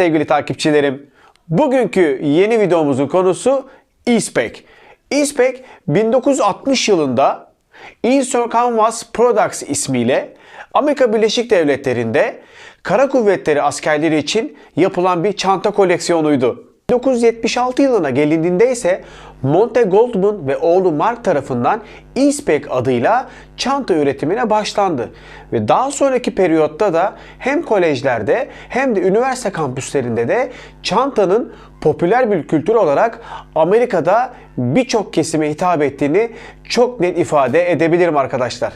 sevgili takipçilerim. Bugünkü yeni videomuzun konusu E-Spec. E-Spec 1960 yılında Insur Canvas Products ismiyle Amerika Birleşik Devletleri'nde kara kuvvetleri askerleri için yapılan bir çanta koleksiyonuydu. 1976 yılına gelindiğinde ise Monte Goldman ve oğlu Mark tarafından E-Spec adıyla çanta üretimine başlandı. Ve daha sonraki periyotta da hem kolejlerde hem de üniversite kampüslerinde de çantanın popüler bir kültür olarak Amerika'da birçok kesime hitap ettiğini çok net ifade edebilirim arkadaşlar.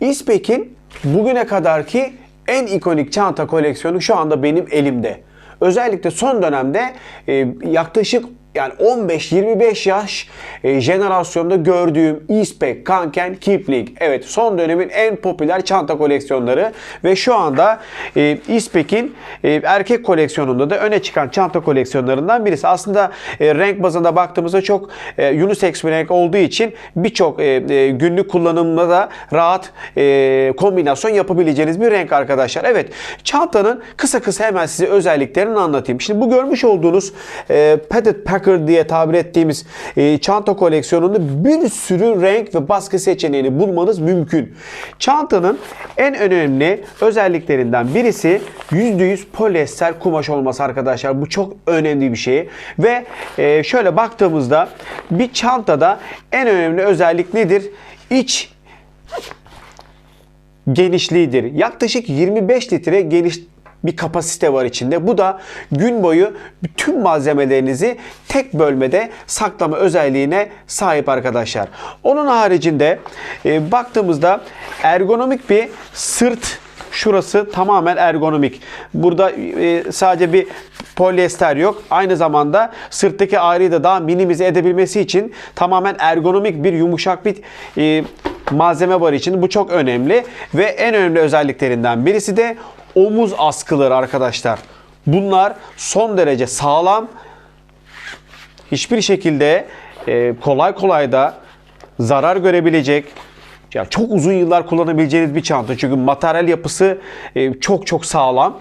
İspek'in bugüne kadarki en ikonik çanta koleksiyonu şu anda benim elimde. Özellikle son dönemde e, yaklaşık yani 15-25 yaş e, jenerasyonda gördüğüm İspek, Kanken, Kipling. Evet son dönemin en popüler çanta koleksiyonları ve şu anda e, İspek'in e, erkek koleksiyonunda da öne çıkan çanta koleksiyonlarından birisi. Aslında e, renk bazında baktığımızda çok e, unisex bir renk olduğu için birçok e, e, günlük kullanımda da rahat e, kombinasyon yapabileceğiniz bir renk arkadaşlar. Evet çantanın kısa kısa hemen size özelliklerini anlatayım. Şimdi bu görmüş olduğunuz e, Pettit Packer diye tabir ettiğimiz e, çanta koleksiyonunda bir sürü renk ve baskı seçeneğini bulmanız mümkün. Çantanın en önemli özelliklerinden birisi %100 polyester kumaş olması arkadaşlar. Bu çok önemli bir şey. Ve e, şöyle baktığımızda bir çantada en önemli özellik nedir? İç genişliğidir. Yaklaşık 25 litre geniş bir kapasite var içinde. Bu da gün boyu bütün malzemelerinizi tek bölmede saklama özelliğine sahip arkadaşlar. Onun haricinde e, baktığımızda ergonomik bir sırt Şurası tamamen ergonomik. Burada e, sadece bir polyester yok. Aynı zamanda sırttaki ağrıyı da daha minimize edebilmesi için tamamen ergonomik bir yumuşak bir e, malzeme var için. Bu çok önemli ve en önemli özelliklerinden birisi de omuz askıları arkadaşlar. Bunlar son derece sağlam. Hiçbir şekilde e, kolay kolay da zarar görebilecek ya çok uzun yıllar kullanabileceğiniz bir çanta. Çünkü materyal yapısı e, çok çok sağlam.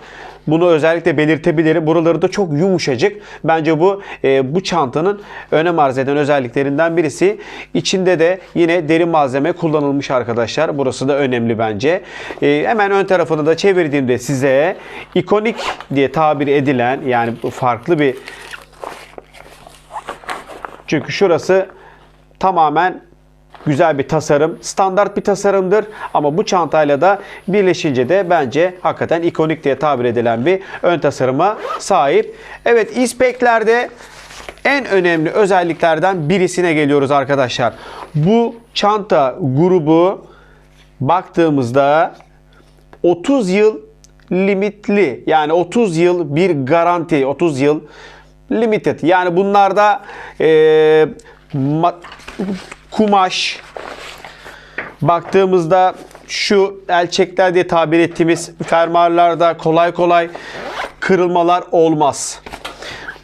Bunu özellikle belirtebilirim. Buraları da çok yumuşacık. Bence bu e, bu çantanın önem arz eden özelliklerinden birisi. İçinde de yine deri malzeme kullanılmış arkadaşlar. Burası da önemli bence. E, hemen ön tarafını da çevirdiğimde size ikonik diye tabir edilen yani farklı bir çünkü şurası tamamen güzel bir tasarım. Standart bir tasarımdır ama bu çantayla da birleşince de bence hakikaten ikonik diye tabir edilen bir ön tasarıma sahip. Evet İspek'lerde en önemli özelliklerden birisine geliyoruz arkadaşlar. Bu çanta grubu baktığımızda 30 yıl limitli yani 30 yıl bir garanti 30 yıl limited yani bunlarda e, kumaş baktığımızda şu elçekler diye tabir ettiğimiz fermuarlarda kolay kolay kırılmalar olmaz.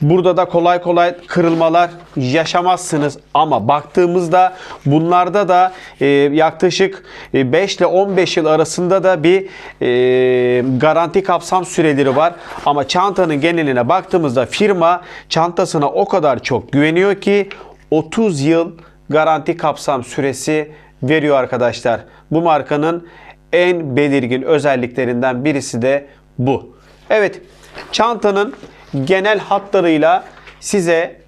Burada da kolay kolay kırılmalar yaşamazsınız ama baktığımızda bunlarda da e, yaklaşık 5 ile 15 yıl arasında da bir e, garanti kapsam süreleri var. Ama çantanın geneline baktığımızda firma çantasına o kadar çok güveniyor ki 30 yıl garanti kapsam süresi veriyor arkadaşlar. Bu markanın en belirgin özelliklerinden birisi de bu. Evet, çantanın genel hatlarıyla size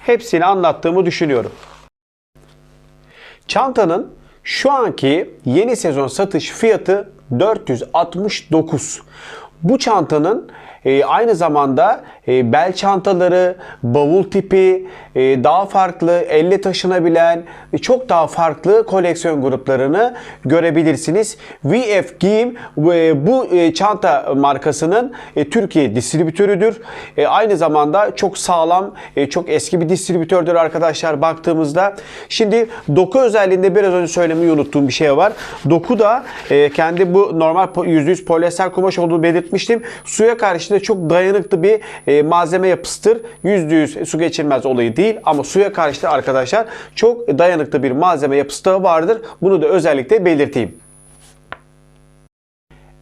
hepsini anlattığımı düşünüyorum. Çantanın şu anki yeni sezon satış fiyatı 469. Bu çantanın e, aynı zamanda e, bel çantaları, bavul tipi, e, daha farklı, elle taşınabilen, e, çok daha farklı koleksiyon gruplarını görebilirsiniz. VF Giyim e, bu e, çanta markasının e, Türkiye distribütörüdür. E, aynı zamanda çok sağlam, e, çok eski bir distribütördür arkadaşlar baktığımızda. Şimdi doku özelliğinde biraz önce söylemeyi unuttuğum bir şey var. Doku da e, kendi bu normal %100 polyester kumaş olduğunu belirtmiştim. Suya karşı da çok dayanıklı bir e, malzeme yapısıdır. %100 su geçirmez olayı değil ama suya karşı da arkadaşlar çok dayanıklı bir malzeme yapısı da vardır. Bunu da özellikle belirteyim.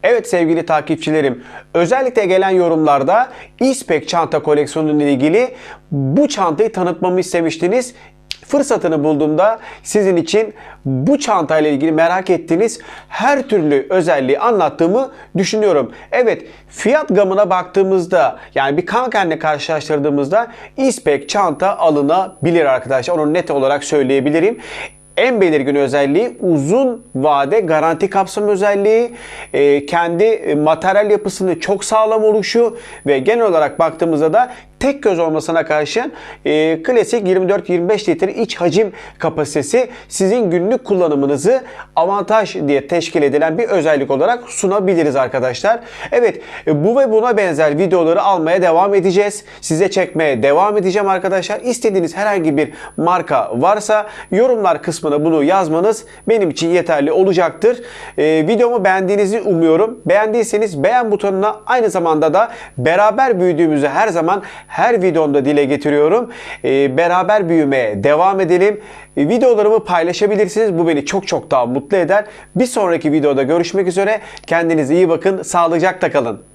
Evet sevgili takipçilerim, özellikle gelen yorumlarda İspek çanta koleksiyonu ile ilgili bu çantayı tanıtmamı istemiştiniz. Fırsatını bulduğumda sizin için bu çantayla ilgili merak ettiğiniz her türlü özelliği anlattığımı düşünüyorum. Evet fiyat gamına baktığımızda yani bir Kanken'le karşılaştırdığımızda İspek çanta alınabilir arkadaşlar. Onu net olarak söyleyebilirim. En belirgin özelliği uzun vade garanti kapsam özelliği, e, kendi e, materyal yapısını çok sağlam oluşu ve genel olarak baktığımızda da tek göz olmasına karşın e, klasik 24-25 litre iç hacim kapasitesi sizin günlük kullanımınızı avantaj diye teşkil edilen bir özellik olarak sunabiliriz arkadaşlar. Evet e, bu ve buna benzer videoları almaya devam edeceğiz. Size çekmeye devam edeceğim arkadaşlar. İstediğiniz herhangi bir marka varsa yorumlar kısmına bunu yazmanız benim için yeterli olacaktır. E, videomu beğendiğinizi umuyorum. Beğendiyseniz beğen butonuna aynı zamanda da beraber büyüdüğümüzü her zaman her videomda dile getiriyorum. E, beraber büyümeye devam edelim. E, videolarımı paylaşabilirsiniz. Bu beni çok çok daha mutlu eder. Bir sonraki videoda görüşmek üzere. Kendinize iyi bakın. Sağlıcakla kalın.